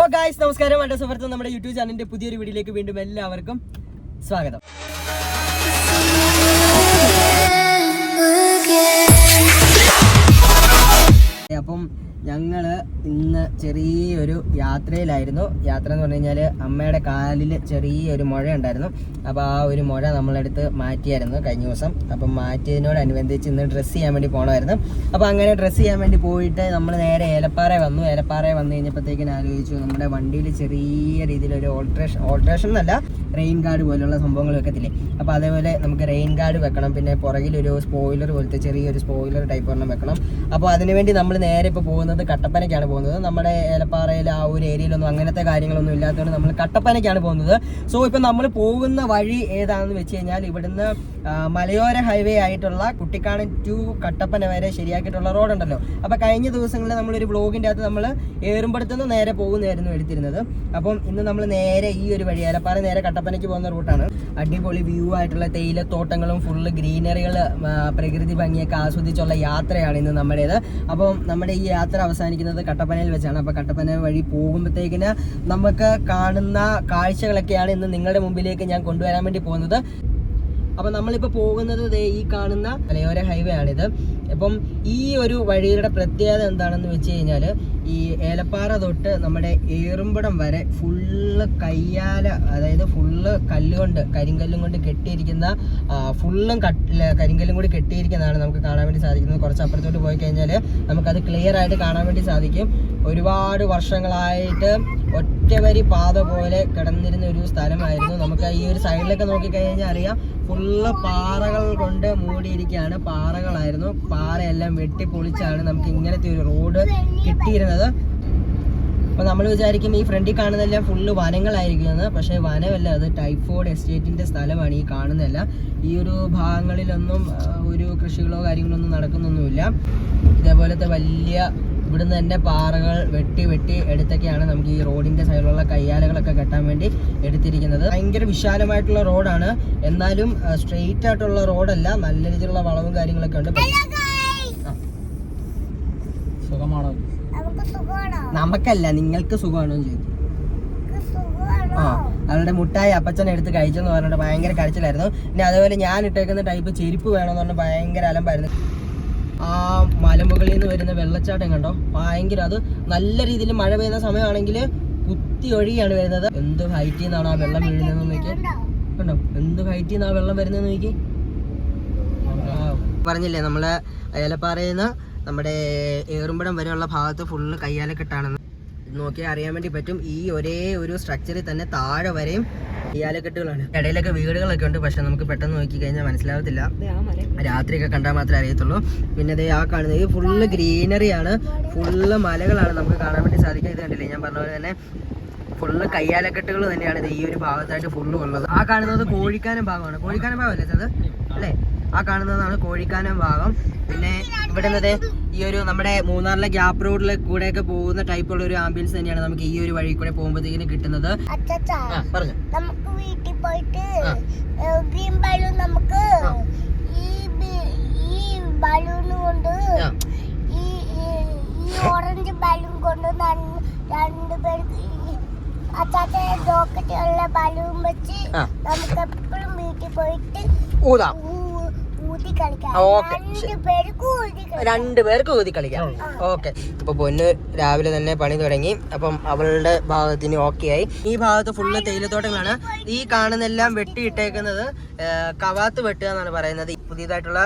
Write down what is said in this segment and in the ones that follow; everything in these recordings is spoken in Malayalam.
ഓ ഗായ്സ് നമസ്കാരം. എന്റെ സുഹൃത്ത് നമ്മുടെ യൂട്യൂബ് ചാനലിന്റെ പുതിയൊരു വീഡിയോയിലേക്ക് വീണ്ടും എല്ലാവർക്കും സ്വാഗതം. അപ്പം ഞങ്ങൾ ഇന്ന് ചെറിയൊരു യാത്രയിലായിരുന്നു. യാത്ര എന്ന് പറഞ്ഞു കഴിഞ്ഞാൽ അമ്മയുടെ കാലിൽ ചെറിയൊരു മുഴ ഉണ്ടായിരുന്നു അപ്പോൾ ആ ഒരു മുഴ നമ്മളെടുത്ത് മാറ്റിയായിരുന്നു കഴിഞ്ഞ ദിവസം. അപ്പം മാറ്റിയതിനോടനുബന്ധിച്ച് ഇന്ന് ഡ്രസ്സ് ചെയ്യാൻ വേണ്ടി പോകണമായിരുന്നു അപ്പോൾ അങ്ങനെ ഡ്രസ്സ് ചെയ്യാൻ വേണ്ടി പോയിട്ട് നമ്മൾ നേരെ ഏലപ്പാറ വന്നു. ഏലപ്പാറ വന്നു കഴിഞ്ഞപ്പോഴത്തേക്കിനും ആലോചിച്ചു നമ്മുടെ വണ്ടിയിൽ ചെറിയ രീതിയിലൊരു ഓൾട്രേഷൻ ഓൾട്രേഷൻ എന്നല്ല റെയിൻ ഗാർഡ് പോലുള്ള സംഭവങ്ങൾ വെക്കത്തില്ലേ? അപ്പോൾ അതേപോലെ നമുക്ക് റെയിൻ ഗാർഡ് വെക്കണം. പിന്നെ പുറകിലൊരു സ്പോയിലർ പോലത്തെ ചെറിയൊരു സ്പോയിലർ ടൈപ്പ് ഒരെണ്ണം വെക്കണം. അപ്പോൾ അതിനുവേണ്ടി നമ്മൾ നേരെ ഇപ്പോൾ പോകുന്നത് കട്ടപ്പനയ്ക്കാണ് പോകുന്നത്. നമ്മുടെ ഏലപ്പാറയിൽ ആ ഒരു ഏരിയയിലൊന്നും അങ്ങനത്തെ കാര്യങ്ങളൊന്നും ഇല്ലാത്തതുകൊണ്ട് നമ്മൾ കട്ടപ്പനയ്ക്കാണ് പോകുന്നത്. സോ ഇപ്പം നമ്മൾ പോകുന്ന വഴി ഏതാണെന്ന് വെച്ച് കഴിഞ്ഞാൽ ഇവിടുന്ന് മലയോര ഹൈവേ ആയിട്ടുള്ള കുട്ടിക്കാണ് ടു കട്ടപ്പന വരെ ശരിയാക്കിയിട്ടുള്ള റോഡുണ്ടല്ലോ അപ്പോൾ കഴിഞ്ഞ ദിവസങ്ങളിൽ നമ്മളൊരു ബ്ലോഗിന്റെ അകത്ത് നമ്മൾ ഏറുമ്പടുത്തുനിന്ന് നേരെ പോകുന്നതായിരുന്നു എടുത്തിരുന്നത്. അപ്പം ഇന്ന് നമ്മൾ നേരെ ഈ ഒരു വഴി ഏലപ്പാറ നേരെ കട്ടപ്പനയ്ക്ക് പോകുന്ന റൂട്ടാണ്. അടിപൊളി വ്യൂ ആയിട്ടുള്ള തേയിലത്തോട്ടങ്ങളും ഫുള്ള് ഗ്രീനറികൾ പ്രകൃതി ഭംഗിയൊക്കെ ആസ്വദിച്ചുള്ള യാത്രയാണ് ഇന്ന് നമ്മുടേത്. അപ്പം നമ്മുടെ ഈ യാത്ര അവസാനിക്കുന്നത് കട്ടപ്പനയിൽ വെച്ചാണ്. അപ്പോൾ കട്ടപ്പന വഴി പോകുമ്പോഴത്തേക്കിന് നമുക്ക് കാണുന്ന കാഴ്ചകളൊക്കെയാണ് ഇന്ന് നിങ്ങളുടെ മുമ്പിലേക്ക് ഞാൻ കൊണ്ടുവരാൻ വേണ്ടി പോകുന്നത്. അപ്പം നമ്മളിപ്പോൾ പോകുന്നത് ദേ ഈ കാണുന്ന മലയോര ഹൈവേ ആണിത്. അപ്പം ഈ ഒരു വഴിയുടെ പ്രത്യേകത എന്താണെന്ന് വെച്ച് കഴിഞ്ഞാൽ ഈ ഏലപ്പാറ തൊട്ട് നമ്മുടെ ഏറുമ്പടം വരെ ഫുള്ള് കയ്യാല അതായത് ഫുള്ള് കല്ലുകൊണ്ട് കരിങ്കല്ലും കൊണ്ട് കെട്ടിയിരിക്കുന്ന ഫുള്ളും കരിങ്കല്ലും കൂടി കെട്ടിയിരിക്കുന്നതാണ് നമുക്ക് കാണാൻ വേണ്ടി സാധിക്കുന്നത്. കുറച്ച് അപ്പുറത്തോട്ട് പോയി കഴിഞ്ഞാൽ നമുക്കത് ക്ലിയർ ആയിട്ട് കാണാൻ വേണ്ടി സാധിക്കും. ഒരുപാട് വർഷങ്ങളായിട്ട് ഒറ്റവരി പാത പോലെ കിടന്നിരുന്ന ഒരു സ്ഥലമായിരുന്നു. നമുക്ക് ഈ ഒരു സൈഡിലൊക്കെ നോക്കിക്കഴിഞ്ഞാൽ അറിയാം. ഫുള്ള് പാറകൾ കൊണ്ട് മൂടിയിരിക്കുകയാണ്. പാറകളായിരുന്നു. പാറയെല്ലാം വെട്ടി പൊളിച്ചാണ് നമുക്ക് ഇങ്ങനത്തെ ഒരു റോഡ് കിട്ടിയിരുന്നത്. അപ്പോൾ നമ്മൾ വിചാരിക്കും ഈ ഫ്രണ്ടിൽ കാണുന്നതെല്ലാം ഫുള്ള് വനങ്ങളായിരിക്കുന്നത് പക്ഷേ വനമല്ല അത് ടൈഫോയിഡ് എസ്റ്റേറ്റിന്റെ സ്ഥലമാണ് ഈ കാണുന്നതല്ല. ഈ ഒരു ഭാഗങ്ങളിലൊന്നും ഒരു കൃഷികളോ കാര്യങ്ങളോ ഒന്നും നടക്കുന്നൊന്നുമില്ല. ഇതേപോലത്തെ വലിയ ഇവിടുന്ന് തന്നെ പാറകൾ വെട്ടി വെട്ടി എടുത്തൊക്കെയാണ് നമുക്ക് ഈ റോഡിന്റെ സൈഡിലുള്ള കയ്യാലകളൊക്കെ കെട്ടാൻ വേണ്ടി എടുത്തിരിക്കുന്നത്. ഭയങ്കര വിശാലമായിട്ടുള്ള റോഡാണ്. എന്നാലും സ്ട്രെയിറ്റ് ആയിട്ടുള്ള റോഡല്ല. നല്ല രീതിയിലുള്ള വളവും കാര്യങ്ങളൊക്കെ ഉണ്ട്. സുഖമാണോ? നമുക്ക് സുഖമാണോ? നമുക്കല്ല നിങ്ങൾക്ക് സുഖമാണോ ചോദിക്കും. ആ അവളുടെ മുട്ടായി അപ്പച്ചൻ എടുത്ത് കഴിച്ചെന്ന് പറഞ്ഞിട്ട് ഭയങ്കര കരച്ചിലായിരുന്നു. പിന്നെ അതേപോലെ ഞാൻ ഇട്ടേക്കുന്ന ടൈപ്പ് ചെരുപ്പ് വേണമെന്ന് പറഞ്ഞാൽ ഭയങ്കര അലമ്പായിരുന്നു. ആ മലമുകളിൽ നിന്ന് വരുന്ന വെള്ളച്ചാട്ടം കണ്ടോ? ഭയങ്കര അത് നല്ല രീതിയിൽ മഴ പെയ്യുന്ന സമയമാണെങ്കിൽ കുത്തി ഒഴുകിയാണ് വരുന്നത്. എന്ത് ഹൈറ്റിൽ നിന്നാണ് ആ വെള്ളം വീഴുന്നതെന്ന് നോക്കി. കണ്ടോ? എന്ത് ഹൈറ്റിൽ നിന്ന് ആ വെള്ളം വരുന്നതെന്ന് നോക്കി. പറഞ്ഞില്ലേ നമ്മളെ ഏലപ്പാറയിൽ നിന്ന് നമ്മുടെ ഏറുമ്പടം വരെയുള്ള ഭാഗത്ത് ഫുള്ള് കയ്യാലക്കെട്ടാണെന്ന്. നോക്കിയാൽ അറിയാൻ വേണ്ടി പറ്റും. ഈ ഒരേ ഒരു സ്ട്രക്ചറിൽ തന്നെ താഴെ വരെയും കയ്യാലക്കെട്ടുകളാണ് ഇടയിലൊക്കെ വീടുകളൊക്കെ ഉണ്ട് പക്ഷെ നമുക്ക് പെട്ടെന്ന് നോക്കി കഴിഞ്ഞാൽ മനസ്സിലാവത്തില്ല. രാത്രിയൊക്കെ കണ്ടാൽ മാത്രമേ അറിയത്തുള്ളൂ. പിന്നെ ദേ ആ കാണുന്നത് ഈ ഫുള്ള് ഗ്രീനറിയാണ് ഫുള്ള് മലകളാണ് നമുക്ക് കാണാൻ വേണ്ടി സാധിക്കുക. ഇത് കണ്ടില്ലേ? ഞാൻ പറഞ്ഞ പോലെ തന്നെ ഫുള്ള് കയ്യാലക്കെട്ടുകൾ തന്നെയാണ് ഇത് ഈ ഒരു ഭാഗത്തായിട്ട് ഫുള്ള് ഉള്ളത്. ആ കാണുന്നത് കോഴിക്കാനം ഭാഗമാണ്. കോഴിക്കാനം ഭാഗമല്ലേ അത് അല്ലേ? ആ കാണുന്നതാണ് കോഴിക്കാനം ഭാഗം. പിന്നെ ഇവിടെ നിന്നതേ ഈ ഒരു നമ്മുടെ മൂന്നാറിലെ ഗ്യാപ്പ് റോഡിലെ കൂടെയൊക്കെ പോകുന്ന ടൈപ്പ് ഉള്ള ഒരു ആംബുലൻസ് തന്നെയാണ് നമുക്ക് ഈ ഒരു വഴി കൂടെ പോകുമ്പോഴത്തേക്കും കിട്ടുന്നത്. പറഞ്ഞു. നമുക്ക് വീട്ടിൽ പോയിട്ട് നമുക്ക്. ഈ ബലൂൺ കൊണ്ട് ഈ ഓറഞ്ച് ബലൂൺ കൊണ്ട് നൻ- രണ്ട് പേർക്ക് ഈ അച്ചാച്ച റോക്കറ്റ് ബലൂൺ വെച്ച് നമുക്ക് എപ്പോഴും വീട്ടിൽ പോയിട്ട് ഊതാം. ഓക്കേ. രണ്ട് പേർക്ക് ഊതി കളിക്കാം. ഓക്കെ. ഇപ്പൊ പൊന്ന് രാവിലെ തന്നെ പണി തുടങ്ങി. അപ്പം അവളുടെ ഭാഗത്തിന് ഓക്കെ ആയി. ഈ ഭാഗത്ത് ഫുള്ള് തേയിലത്തോട്ടങ്ങളാണ്. ഈ കാണുന്നെല്ലാം വെട്ടിയിട്ടേക്കുന്നത് കവാത്ത് വെട്ടുക എന്നാണ് പറയുന്നത്. പുതിയതായിട്ടുള്ള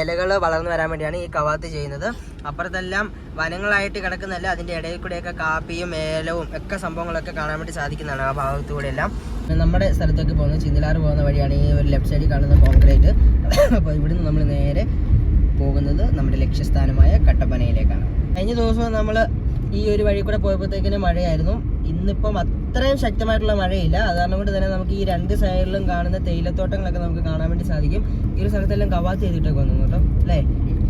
ഇലകൾ വളർന്നു വരാൻ വേണ്ടിയാണ് ഈ കവാത്ത് ചെയ്യുന്നത്. അപ്പുറത്തെല്ലാം വനങ്ങളായിട്ട് കിടക്കുന്നല്ല അതിന്റെ ഇടയിൽ കൂടെയൊക്കെ കാപ്പിയും ഏലവും ഒക്കെ സംഭവങ്ങളൊക്കെ കാണാൻ വേണ്ടി സാധിക്കുന്നതാണ് ആ ഭാഗത്തുകൂടെ എല്ലാം നമ്മുടെ സ്ഥലത്തേക്ക് പോകുന്നത് ചിന്തലാറ് പോകുന്ന വഴിയാണ് ഈ ഒരു ലെഫ്റ്റ് സൈഡിൽ കാണുന്ന കോൺക്രീറ്റ് അപ്പോൾ ഇവിടുന്ന് നമ്മൾ നേരെ പോകുന്നത് നമ്മുടെ ലക്ഷ്യസ്ഥാനമായ കട്ടപ്പനയിലേക്കാണ്. കഴിഞ്ഞ ദിവസം നമ്മൾ ഈ ഒരു വഴി കൂടെ പോയപ്പോഴത്തേക്കിന് മഴയായിരുന്നു. ഇന്നിപ്പം അത്രയും ശക്തമായിട്ടുള്ള മഴയില്ല. അത് കാരണം കൊണ്ട് തന്നെ നമുക്ക് ഈ രണ്ട് സൈഡിലും കാണുന്ന തേയിലത്തോട്ടങ്ങളൊക്കെ നമുക്ക് കാണാൻ വേണ്ടി സാധിക്കും. ഈ ഒരു സ്ഥലത്തെല്ലാം കവാത്ത് ചെയ്തിട്ടേക്ക് വന്നു കേട്ടോ. അല്ലേ?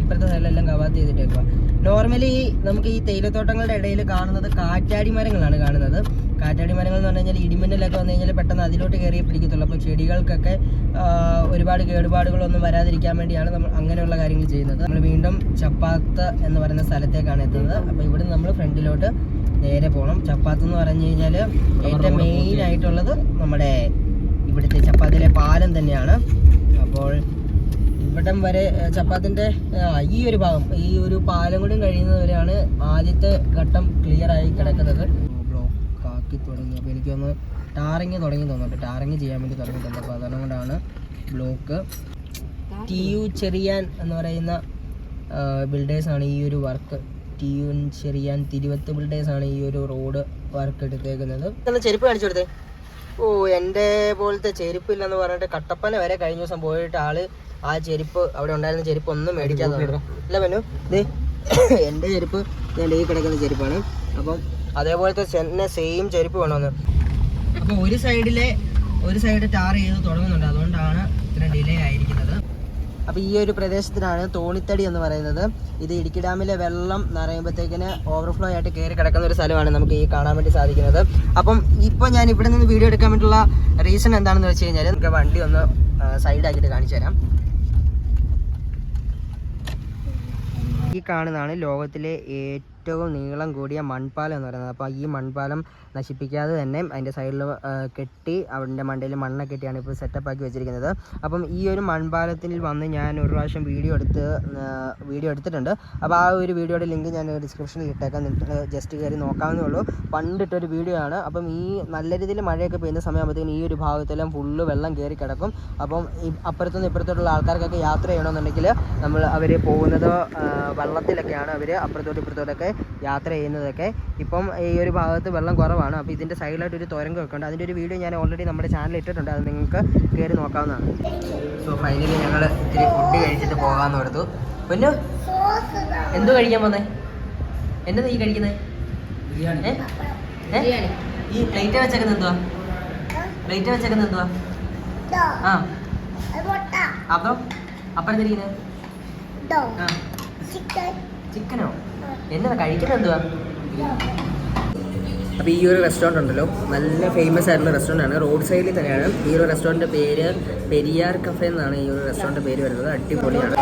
ഇപ്പോഴത്തെ സൈഡിലെല്ലാം കവാത്ത് ചെയ്തിട്ടേക്കുക നോർമലി നമുക്ക് ഈ തേയിലത്തോട്ടങ്ങളുടെ ഇടയിൽ കാണുന്നത് കാറ്റാടി മരങ്ങളാണ് കാണുന്നത്. കാറ്റാടി മരങ്ങൾ എന്ന് പറഞ്ഞു കഴിഞ്ഞാൽ ഇടിമിന്നലൊക്കെ വന്നു കഴിഞ്ഞാൽ പെട്ടെന്ന് അതിലോട്ട് കയറി പിടിക്കത്തുള്ളൂ. അപ്പോൾ ചെടികൾക്കൊക്കെ ഒരുപാട് കേടുപാടുകളൊന്നും വരാതിരിക്കാൻ വേണ്ടിയാണ് നമ്മൾ അങ്ങനെയുള്ള കാര്യങ്ങൾ ചെയ്യുന്നത്. നമ്മൾ വീണ്ടും ചപ്പാത്ത് എന്ന് പറയുന്ന സ്ഥലത്തേക്കാണ് എത്തുന്നത്. അപ്പോൾ ഇവിടെ നമ്മൾ ഫ്രണ്ടിലോട്ട് നേരെ പോകണം. ചപ്പാത്ത് എന്ന് പറഞ്ഞു കഴിഞ്ഞാൽ ഏറ്റവും മെയിൻ ആയിട്ടുള്ളത് നമ്മുടെ ഇവിടുത്തെ ചപ്പാത്തിലെ പാലം തന്നെയാണ്. അപ്പോൾ ഇവിടം വരെ ചപ്പാത്തിന്റെ ഈ ഒരു ഭാഗം ഈ ഒരു പാലം കൂടി കഴിയുന്നത് വരെയാണ് ആദ്യത്തെ ഘട്ടം ക്ലിയർ ആയി കിടക്കുന്നത്. ബ്ലോക്ക് തുടങ്ങി. അപ്പോൾ എനിക്കൊന്ന് ടാറിങ് തുടങ്ങി തോന്നുന്നു. ടാറിങ് ചെയ്യാൻ വേണ്ടി തുടങ്ങിയിട്ടുണ്ട്. അപ്പോൾ അതുകൊണ്ടാണ് ബ്ലോക്ക് ടി യു ചെറിയാൻ എന്ന് പറയുന്ന ബിൽഡേഴ്സാണ് ഈ ഒരു work. T U Cherian Thiruvath ആണ് ഈ ഒരു റോഡ് വർക്ക് എടുത്തേക്കുന്നത്. ചെരുപ്പ് കാണിച്ചു കൊടുത്തേ. ഓ എന്റെ പോലത്തെ ചെരുപ്പില്ലെന്ന് പറഞ്ഞിട്ട് കട്ടപ്പന വരെ കഴിഞ്ഞ ദിവസം പോയിട്ട് ആൾ ആ ചെരുപ്പ് അവിടെ ഉണ്ടായിരുന്ന ചെരുപ്പ് ഒന്നും മേടിക്കാതെ അല്ല ഇല്ല പനു ദേ എന്റെ ചെരുപ്പ് ഞാൻ ഈ കിടക്കുന്ന ചെരുപ്പാണ്. അപ്പം അതേപോലത്തെ തന്നെ സെയിം ചെരുപ്പ് വേണമെന്ന് അപ്പോൾ ഒരു സൈഡിലെ ഒരു സൈഡ് ടാർ ചെയ്ത് തുടങ്ങുന്നുണ്ട്. അതുകൊണ്ടാണ് ഇത്ര ഡിലേ ആയിരിക്കുന്നത്. അപ്പോൾ ഈ ഒരു പ്രദേശത്തിനാണ് തോണിത്തടി എന്ന് പറയുന്നത്. ഇത് ഇടുക്കി ഡാമിലെ വെള്ളം നിറയുമ്പോഴത്തേക്കിന് ഓവർഫ്ലോ ആയിട്ട് കയറി കിടക്കുന്ന ഒരു സ്ഥലമാണ് നമുക്ക് ഈ കാണാൻ വേണ്ടി സാധിക്കുന്നത്. അപ്പം ഇപ്പോൾ ഞാൻ ഇവിടെ നിന്ന് വീഡിയോ എടുക്കാൻ വേണ്ടിയുള്ള റീസൺ എന്താണെന്ന് വെച്ച് കഴിഞ്ഞാൽ നമുക്ക് വണ്ടി ഒന്ന് സൈഡാക്കിയിട്ട് കാണിച്ചു തരാം. ഈ കാണുന്നതാണ് ലോകത്തിലെ ഏറ്റവും നീളം കൂടിയ മൺപാലം എന്ന് പറയുന്നത്. അപ്പോൾ ഈ മൺപാലം നശിപ്പിക്കാതെ തന്നെ അതിന്റെ സൈഡിൽ കെട്ടി അവന്റെ മണ്ടയിൽ മണ്ണൊക്കെ കെട്ടിയാണ് ഇപ്പോൾ സെറ്റപ്പ് ആക്കി വെച്ചിരിക്കുന്നത്. അപ്പം ഈ ഒരു മൺപാലത്തിൽ വന്ന് ഞാൻ ഒരു പ്രാവശ്യം വീഡിയോ എടുത്ത് വീഡിയോ എടുത്തിട്ടുണ്ട്. അപ്പോൾ ആ ഒരു വീഡിയോയുടെ ലിങ്ക് ഞാൻ ഡിസ്ക്രിപ്ഷനിൽ ഇട്ടേക്കാം. നിങ്ങൾക്ക് ജസ്റ്റ് കയറി നോക്കാവുന്നേ ഉള്ളൂ. പണ്ടിട്ടൊരു വീഡിയോ ആണ്. അപ്പം ഈ നല്ല രീതിയിൽ മഴയൊക്കെ പെയ്യുന്ന സമയമാകുമ്പോഴത്തേക്കും ഈ ഒരു ഭാഗത്തെല്ലാം ഫുള്ള് വെള്ളം കയറി കിടക്കും. അപ്പം അപ്പുറത്തുനിന്ന് ഇപ്പുറത്തോട്ടുള്ള ആൾക്കാർക്കൊക്കെ യാത്ര ചെയ്യണമെന്നുണ്ടെങ്കിൽ നമ്മൾ അവർ പോകുന്നത് വെള്ളത്തിലൊക്കെയാണ് അവർ അപ്പുറത്തോട്ട് ഇപ്പുറത്തോട്ടൊക്കെ യാത്ര ചെയ്യുന്നതൊക്കെ. ഇപ്പം ഈ ഒരു ഭാഗത്ത് വെള്ളം കുറവാണ്. അപ്പോൾ ഇതിന്റെ സൈഡിലായിട്ട് ഒരു തുരങ്കം ഉണ്ട്. അതിന്റെ ഒരു വീഡിയോ ഞാൻ ഓൾറെഡി നമ്മുടെ ചാനലിൽ ഇട്ടിട്ടുണ്ട്. അത് നിങ്ങൾക്ക് കയറി നോക്കാവുന്നതാണ്. സോ ഫൈനലി ഞങ്ങൾ ഇത്തിരി ഫുഡ് കഴിച്ചിട്ട് പോകാമെന്ന് ഓർത്തു. പിന്നെ എന്ത് കഴിക്കാൻ പോന്നേ? എന്താ നീ കഴിക്കുന്നത്? ഈ പ്ലേറ്റ് വെച്ചേക്കുന്നത് എന്തുവാ? പ്ലേറ്റ് വെച്ചേക്കുന്നത് എന്തുവാ? അപ്പം? ആ. എന്തിരിക്കുന്നത് അപ്പുറത്തിരിക്കുന്നത് ചിക്കനോ? എന്നാ കഴിക്കുന്നത് എന്തുവാ? അപ്പോൾ ഈ ഒരു റെസ്റ്റോറന്റ് ഉണ്ടല്ലോ. നല്ല ഫേമസ് ആയിട്ടുള്ള റെസ്റ്റോറന്റ് ആണ്. റോഡ് സൈഡിൽ തന്നെയാണ്. ഈ ഒരു റെസ്റ്റോറന്റ് പേര് പെരിയാർ കഫേ എന്നാണ് ഈ ഒരു റെസ്റ്റോറന്റ് പേര് വരുന്നത്. അടിപൊളിയാണ്.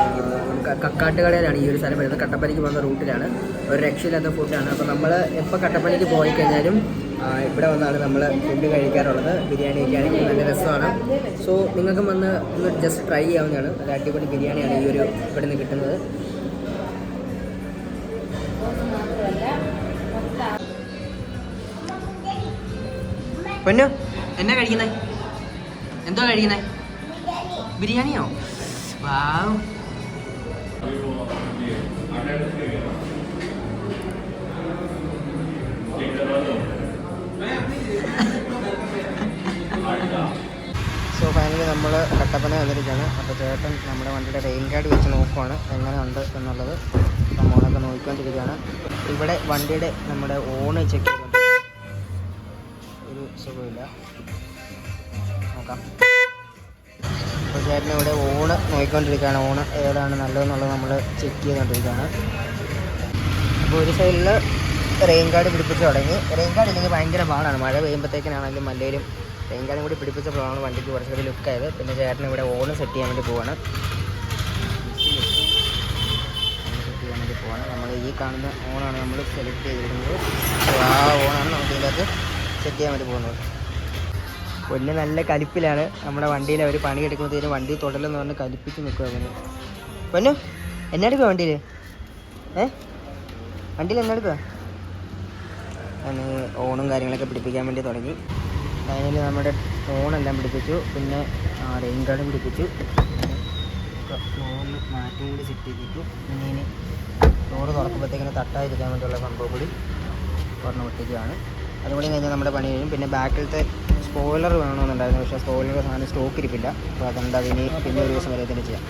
കക്കാട്ടുകടയിലാണ് ഈ ഒരു സ്ഥലം വരുന്നത്. കട്ടപ്പനയ്ക്ക് പോകുന്ന റൂട്ടിലാണ് ഒരു രക്ഷയില്ലാത്ത ഫുഡാണ് അപ്പോൾ നമ്മൾ എപ്പോൾ കട്ടപ്പനയ്ക്ക് പോയി കഴിഞ്ഞാലും ഇവിടെ വന്നാണ് നമ്മൾ ഫുഡ് കഴിക്കാറുള്ളത്. ബിരിയാണി ബിരിയാണി നല്ല രസമാണ്. സോ നിങ്ങൾക്കും വന്ന് ഒന്ന് ജസ്റ്റ് ട്രൈ ചെയ്യാവുന്നതാണ്. നല്ല അടിപൊളി ബിരിയാണിയാണ് ഈ ഒരു ഇവിടെ നിന്ന് കിട്ടുന്നത്. പൊന്നു എന്നാ കഴിക്കുന്നേ? എന്തോ കഴിക്കുന്നേ? ബിരിയാണിയോ? വാവ്. സോ ഫൈനലി നമ്മൾ കട്ടപ്പന വന്നിരിക്കുകയാണ്. അപ്പോൾ ചേട്ടൻ നമ്മുടെ വണ്ടിയുടെ റെയിൻ ഗാർഡ് വെച്ച് നോക്കുവാണ്. എങ്ങനെയുണ്ട് എന്നുള്ളത്. നമ്മളൊക്കെ നോക്കിക്കൊണ്ടിരിക്കുകയാണ്. ഇവിടെ വണ്ടിയുടെ നമ്മുടെ ഓണ് ചെക്ക് സുഖമില്ല. നോക്കാം. അപ്പോൾ ചേട്ടൻ ഇവിടെ ഊണ് നോക്കിക്കൊണ്ടിരിക്കുകയാണ്. ഊണ് ഏതാണ് നല്ലതെന്നുള്ളത് നമ്മൾ ചെക്ക് ചെയ്തുകൊണ്ടിരിക്കുകയാണ്. അപ്പോൾ ഒരു സൈഡിൽ റെയിൻ കാർഡ് പിടിപ്പിച്ച് തുടങ്ങി. റെയിൻ കാർഡ് ഇല്ലെങ്കിൽ ഭയങ്കര പാടാണ്. മഴ പെയ്യുമ്പോഴത്തേക്കിനാണെങ്കിലും മല്ലേലും റെയിൻ കാർഡും കൂടി പിടിപ്പിച്ചപ്പോഴാണ് വണ്ടിക്ക് കുറച്ചുകൂടി ലുക്കായത് പിന്നെ ചേട്ടൻ ഇവിടെ ഓൺ സെറ്റ് ചെയ്യാൻ വേണ്ടി പോവാണ്. സെറ്റ് ചെയ്യാൻ വേണ്ടി പോവാണ്. നമ്മൾ ഈ കാണുന്ന ഓണാണ് നമ്മൾ സെലക്ട് ചെയ്തിരിക്കുന്നത്. ആ ഓണാണ് നമുക്ക് ഇതിനകത്ത് സെറ്റ് ചെയ്യാൻ വേണ്ടി പോകുന്നത്. പൊന്ന് നല്ല കലിപ്പിലാണ്. നമ്മുടെ വണ്ടിയിൽ അവർ പണിയെടുക്കുമ്പോഴത്തേനും വണ്ടി തുടലെന്ന് പറഞ്ഞ് കലിപ്പിച്ച് നിൽക്കുക അവന് പൊന്നു എന്നാ എടുക്കുക വണ്ടിയിൽ ഏ? വണ്ടിയിൽ എന്നാ എടുക്കുക ഞാൻ ഓണും കാര്യങ്ങളൊക്കെ പിടിപ്പിക്കാൻ വേണ്ടി തുടങ്ങി. അതിൽ നമ്മുടെ ഓണെല്ലാം പിടിപ്പിച്ചു. പിന്നെ റെയിൻ ഗാർഡും പിടിപ്പിച്ചു. ഫ്ലോറിൽ മാറ്റും കൂടി സെറ്റ് ചെയ്തിട്ടു. പിന്നെ ഇനി ഡോറ് തുറക്കുമ്പോഴത്തേക്കിന് തട്ടാതിരിക്കാൻ വേണ്ടിയുള്ള സംഭവം കൂടി പറഞ്ഞു ഒട്ടിക്കുകയാണ് അതുകൂടി കഴിഞ്ഞാൽ നമ്മുടെ പണി കഴിയും. പിന്നെ ബാക്കിലത്തെ സ്പോയിലർ വേണമെന്നുണ്ടായിരുന്നു. പക്ഷേ സ്പോയിലർ സാധനം സ്റ്റോക്ക് ഇരിപ്പില്ല. അപ്പോൾ അതുകൊണ്ട് അതിന് പിന്നെ ഒരു ദിവസം വരെ തന്നെ ചെയ്യാം.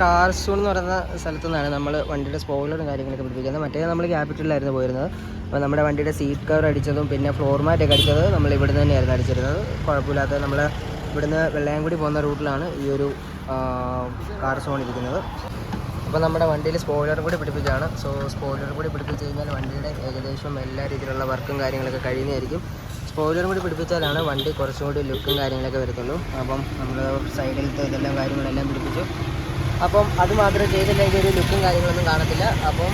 കാർസൂൺ എന്ന് പറയുന്ന സ്ഥലത്തു നിന്നാണ് നമ്മൾ വണ്ടിയുടെ സ്പോയിലറും കാര്യങ്ങളൊക്കെ പിടിപ്പിക്കുന്നത്. മറ്റേ നമ്മൾ ക്യാപിറ്റലിലായിരുന്നു പോയിരുന്നത്. അപ്പോൾ നമ്മുടെ വണ്ടിയുടെ സീറ്റ് കവർ അടിച്ചതും പിന്നെ ഫ്ലോർ മാറ്റൊക്കെ അടിച്ചത് നമ്മൾ ഇവിടുന്ന് തന്നെയായിരുന്നു അടിച്ചിരുന്നത്. കുഴപ്പമില്ലാത്ത നമ്മൾ ഇവിടുന്ന് വെള്ളയാംകുടി പോകുന്ന റൂട്ടിലാണ് ഈ ഒരു കാർ സോൺ ഇരിക്കുന്നത്. അപ്പോൾ നമ്മുടെ വണ്ടിയിൽ സ്പോയിലർ കൂടി പിടിപ്പിച്ചാണ് സോ സ്പോയിലർ കൂടി പിടിപ്പിച്ച് കഴിഞ്ഞാൽ വണ്ടിയുടെ ഏകദേശം എല്ലാ രീതിയിലുള്ള വർക്കും കാര്യങ്ങളൊക്കെ കഴിയുന്നതായിരിക്കും. സ്പോയിലർ കൂടി പിടിപ്പിച്ചാലാണ് വണ്ടി കുറച്ചും കൂടി ലുക്കും കാര്യങ്ങളൊക്കെ വരുത്തുള്ളൂ. അപ്പം നമ്മൾ സൈഡിലത്തെ ഇതെല്ലാം കാര്യങ്ങളെല്ലാം പിടിപ്പിച്ചു. അപ്പം അത് മാത്രം ചെയ്തില്ലെങ്കിൽ ഒരു ലുക്കും കാര്യങ്ങളൊന്നും കാണത്തില്ല. അപ്പം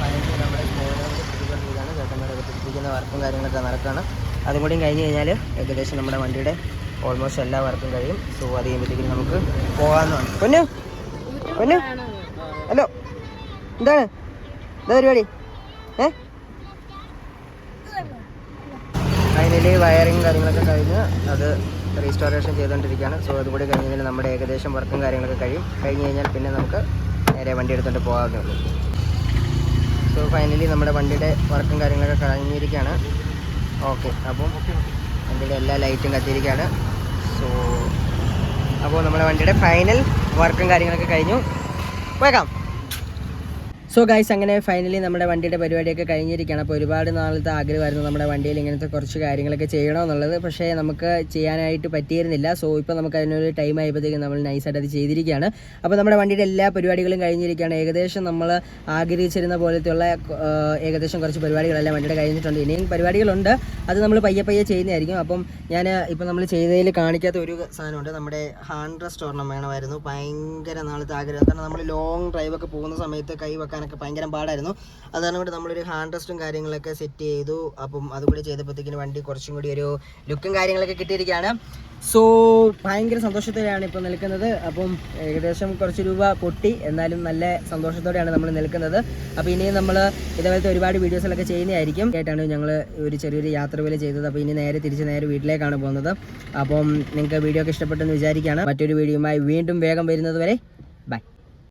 ഫൈനലി നമ്മുടെ സ്പോയിലർ പിടിപ്പിച്ചുകൊണ്ടിരിക്കുകയാണ്. ചേട്ടന്മാരെ പറ്റി പിടിപ്പിക്കുന്ന വർക്കും കാര്യങ്ങളൊക്കെ നടക്കുകയാണ്. അതും കൂടി കഴിഞ്ഞ് കഴിഞ്ഞാൽ ഏകദേശം നമ്മുടെ വണ്ടിയുടെ ഓൾമോസ്റ്റ് എല്ലാ വർക്കും കഴിയും. സോ അത് കഴിയുമ്പോഴത്തേക്കും നമുക്ക് പോകാമെന്നാണ് പൊന്നു? പൊന്നു? ഹലോ. എന്താണ്? എന്താ പരിപാടി? ഏ? ഫൈനലി വയറിങ് കാര്യങ്ങളൊക്കെ കഴിഞ്ഞ് അത് റീസ്റ്റോറേഷൻ ചെയ്തുകൊണ്ടിരിക്കുകയാണ് സോ അതുകൂടി കഴിഞ്ഞ് കഴിഞ്ഞാൽ നമ്മുടെ ഏകദേശം വർക്കും കാര്യങ്ങളൊക്കെ കഴിയും. കഴിഞ്ഞ് കഴിഞ്ഞാൽ പിന്നെ നമുക്ക് നേരെ വണ്ടി എടുത്തുകൊണ്ട് പോകാവുന്നേ ഉള്ളൂ. സോ ഫൈനലി നമ്മുടെ വണ്ടിയുടെ വർക്കും കാര്യങ്ങളൊക്കെ കഴിഞ്ഞിരിക്കുകയാണ്. ഓക്കെ അപ്പം വണ്ടിയുടെ എല്ലാ ലൈറ്റും കത്തിയിരിക്കുകയാണ്. സോ അപ്പോൾ നമ്മുടെ വണ്ടിയുടെ ഫൈനൽ വർക്കും കാര്യങ്ങളൊക്കെ കഴിഞ്ഞു. പോയേക്കാം. സോ ഗൈസ് അങ്ങനെ ഫൈനലി നമ്മുടെ വണ്ടിയുടെ പരിപാടിയൊക്കെ കഴിഞ്ഞിരിക്കുകയാണ്. അപ്പോൾ ഒരുപാട് നാളത്തെ ആഗ്രഹമായിരുന്നു നമ്മുടെ വണ്ടിയിൽ ഇങ്ങനത്തെ കുറച്ച് കാര്യങ്ങളൊക്കെ ചെയ്യണമെന്നുള്ളത്. പക്ഷേ നമുക്ക് ചെയ്യാനായിട്ട് പറ്റിയിരുന്നില്ല. സോ ഇപ്പോൾ നമുക്ക് അതിനൊരു ടൈം ആയപ്പോഴത്തേക്കും നമ്മൾ നൈസായിട്ട് അത് ചെയ്തിരിക്കുകയാണ്. അപ്പോൾ നമ്മുടെ വണ്ടിയുടെ എല്ലാ പരിപാടികളും കഴിഞ്ഞിരിക്കുകയാണ്. ഏകദേശം നമ്മൾ ആഗ്രഹിച്ചിരുന്ന പോലത്തെയുള്ള ഏകദേശം കുറച്ച് പരിപാടികളെല്ലാം വണ്ടിയുടെ കഴിഞ്ഞിട്ടുണ്ട്. ഇനിയും പരിപാടികളുണ്ട്. അത് നമ്മൾ പയ്യെ പയ്യെ ചെയ്യുന്നതായിരിക്കും. അപ്പം ഞാൻ ഇപ്പോൾ നമ്മൾ ചെയ്തതിൽ കാണിക്കാത്ത ഒരു സാധനമുണ്ട്. നമ്മുടെ ഹാൻഡ് റെസ്റ്റ് ഒരെണ്ണം വേണമായിരുന്നു ഭയങ്കര നാളത്തെ ആഗ്രഹം. കാരണം നമ്മൾ ലോങ് ഡ്രൈവൊക്കെ പോകുന്ന സമയത്ത് കൈ വെക്കാനൊക്കെ ഭയങ്കര പാടായിരുന്നു. അതാണ് കൊണ്ട് നമ്മളൊരു ഹാൻഡ് റെസ്റ്റും കാര്യങ്ങളൊക്കെ സെറ്റ് ചെയ്തു. അപ്പം അതുകൂടി ചെയ്തപ്പോഴത്തേക്കിന് വണ്ടി കുറച്ചും കൂടി ഒരു ലുക്കും കാര്യങ്ങളൊക്കെ കിട്ടിയിരിക്കുകയാണ്. സോ ഭയങ്കര സന്തോഷത്തോടെയാണ് ഇപ്പോൾ നിൽക്കുന്നത്. അപ്പം ഏകദേശം കുറച്ച് രൂപ പൊട്ടി. എന്നാലും നല്ല സന്തോഷത്തോടെയാണ് നമ്മൾ നിൽക്കുന്നത്. അപ്പോൾ ഇനിയും നമ്മൾ ഇതേപോലത്തെ ഒരുപാട് വീഡിയോസിലൊക്കെ ചെയ്യുന്നതായിരിക്കും. ആയിട്ടാണ് ഞങ്ങൾ ഒരു ചെറിയൊരു യാത്ര പോലെ ചെയ്തത്. അപ്പോൾ ഇനി നേരെ തിരിച്ച് നേരെ വീട്ടിലേക്കാണ് പോകുന്നത്. അപ്പം നിങ്ങൾക്ക് വീഡിയോ ഒക്കെ ഇഷ്ടപ്പെട്ടെന്ന് വിചാരിക്കുകയാണ്. മറ്റൊരു വീഡിയോയുമായി വീണ്ടും വേഗം വരുന്നത് വരെ. ബൈ